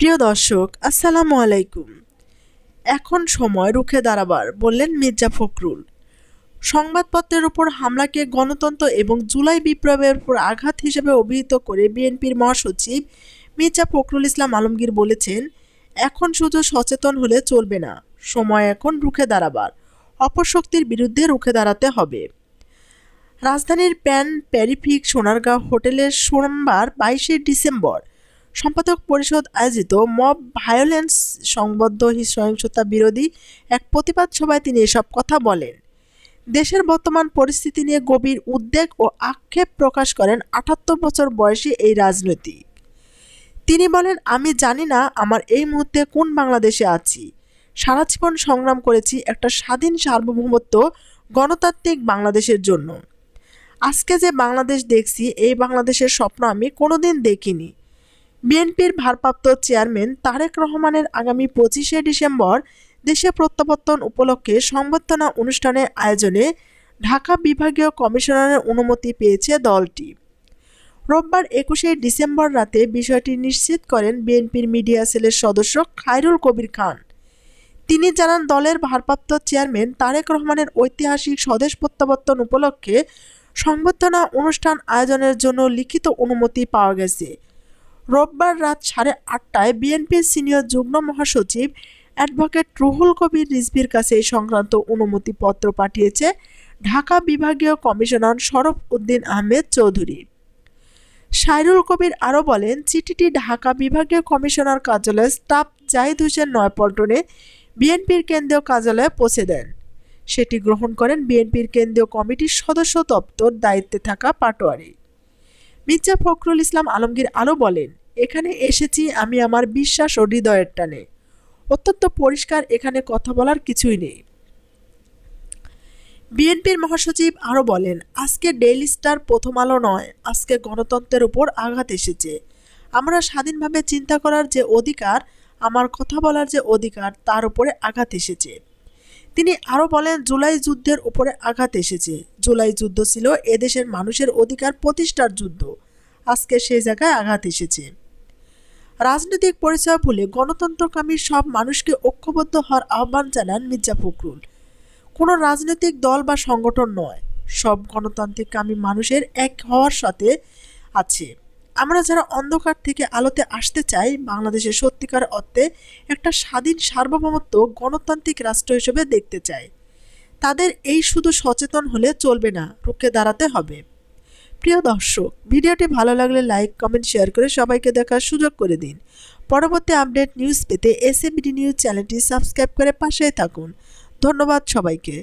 প্রিয় দর্শক, আসসালামু আলাইকুম। এখন সময় রুখে দাঁড়াবার, বললেন মির্জা ফখরুল। সংবাদপত্রের উপর হামলাকে গণতন্ত্র এবং জুলাই বিপ্লবের উপর আঘাত হিসেবে অভিহিত করে বিএনপির মহাসচিব মির্জা ফখরুল ইসলাম আলমগীর বলেছেন, এখন শুধু সচেতন হলে চলবে না, সময় এখন রুখে দাঁড়াবার অপশক্তির বিরুদ্ধে রুখে দাঁড়াতে হবে। রাজধানীর প্যান প্যারিফিক সোনারগাঁও হোটেলের সোমবার বাইশে ডিসেম্বর সম্পাদক পরিষদ আয়োজিত মব ভায়োলেন্স সংবদ্ধ সহিংসতা বিরোধী এক প্রতিবাদ সভায় তিনি এসব কথা বলেন। দেশের বর্তমান পরিস্থিতি নিয়ে গভীর উদ্বেগ ও আক্ষেপ প্রকাশ করেন আটাত্তর বছর বয়সী এই রাজনৈতিক। তিনি বলেন, আমি জানি না আমার এই মুহূর্তে কোন বাংলাদেশে আছি। সারা জীবন সংগ্রাম করেছি একটা স্বাধীন সার্বভৌমত্ব গণতান্ত্রিক বাংলাদেশের জন্য। আজকে যে বাংলাদেশ দেখছি, এই বাংলাদেশের স্বপ্ন আমি কোনোদিন দেখিনি। বিএনপির ভারপ্রাপ্ত চেয়ারম্যান তারেক রহমানের আগামী পঁচিশে ডিসেম্বর দেশে প্রত্যাবর্তন উপলক্ষে সংবর্ধনা অনুষ্ঠানের আয়োজনে ঢাকা বিভাগীয় কমিশনারের অনুমতি পেয়েছে দলটি। রোববার একুশে ডিসেম্বর রাতে বিষয়টি নিশ্চিত করেন বিএনপির মিডিয়া সেলের সদস্য খায়রুল কবির খান। তিনি জানান, দলের ভারপ্রাপ্ত চেয়ারম্যান তারেক রহমানের ঐতিহাসিক স্বদেশ প্রত্যাবর্তন উপলক্ষে সংবর্ধনা অনুষ্ঠান আয়োজনের জন্য লিখিত অনুমতি পাওয়া গেছে। রোববার রাত সাড়ে আটটায় বিএনপির সিনিয়র যুগ্ম মহাসচিব অ্যাডভোকেট রুহুল কবির রিজভির কাছে এই সংক্রান্ত অনুমতিপত্র পাঠিয়েছে ঢাকা বিভাগীয় কমিশনার শরফ উদ্দিন আহমেদ চৌধুরী। সাইরুল কবির আরও বলেন, চিঠিটি ঢাকা বিভাগীয় কমিশনার কার্যালয়ের স্টাফ জাহিদ হোসেন নয়পল্টনে বিএনপির কেন্দ্রীয় কার্যালয়ে পৌঁছে দেন। সেটি গ্রহণ করেন বিএনপির কেন্দ্রীয় কমিটির সদস্য দপ্তর দায়িত্বে থাকা পাটোয়ারি। মির্জা ফখরুল ইসলাম আলমগীর আরও বলেন এখানে এসেছি আমি আমার বিশ্বাস ও হৃদয়ের টানে। অত্যন্ত পরিষ্কার এখানে কথা বলার কিছুই নেই। বিএনপির মহাসচিব আরও বলেন, আজকে ডেইলি স্টার প্রথম আলো নয়, আজকে গণতন্ত্রের উপর আঘাত এসেছে। আমরা স্বাধীনভাবে চিন্তা করার যে অধিকার, আমার কথা বলার যে অধিকার, তার উপরে আঘাত এসেছে। তিনি আরও বলেন, জুলাই যুদ্ধের উপরে আঘাত এসেছে। জুলাই যুদ্ধ ছিল এদেশের মানুষের অধিকার প্রতিষ্ঠার যুদ্ধ। আজকে সেই জায়গায় আঘাত এসেছে। রাজনৈতিক পরিচয় ভুলে গণতন্ত্রকামী সব মানুষকে ঐক্যবদ্ধ হওয়ার আহ্বান জানান মির্জা ফখরুল। কোনো রাজনৈতিক দল বা সংগঠন নয়, সব গণতান্ত্রিককামী মানুষের এক হওয়ার সাথে আছে। আমরা যারা অন্ধকার থেকে আলোতে আসতে চাই, বাংলাদেশের সত্যিকার অর্থে একটা স্বাধীন সার্বভৌমত্ব গণতান্ত্রিক রাষ্ট্র হিসেবে দেখতে চাই। তাদের এই শুধু সচেতন হলে চলবে না, রুখে দাঁড়াতে হবে। প্রিয় দর্শক, ভিডিওটি ভালো লাগলে লাইক, কমেন্ট, শেয়ার করে সবাইকে দেখার সুযোগ করে দিন। পরবর্তী আপডেট নিউজ পেতে এস এসএবিডি নিউজ চ্যানেলটি সাবস্ক্রাইব করে পাশেই থাকুন। ধন্যবাদ সবাইকে।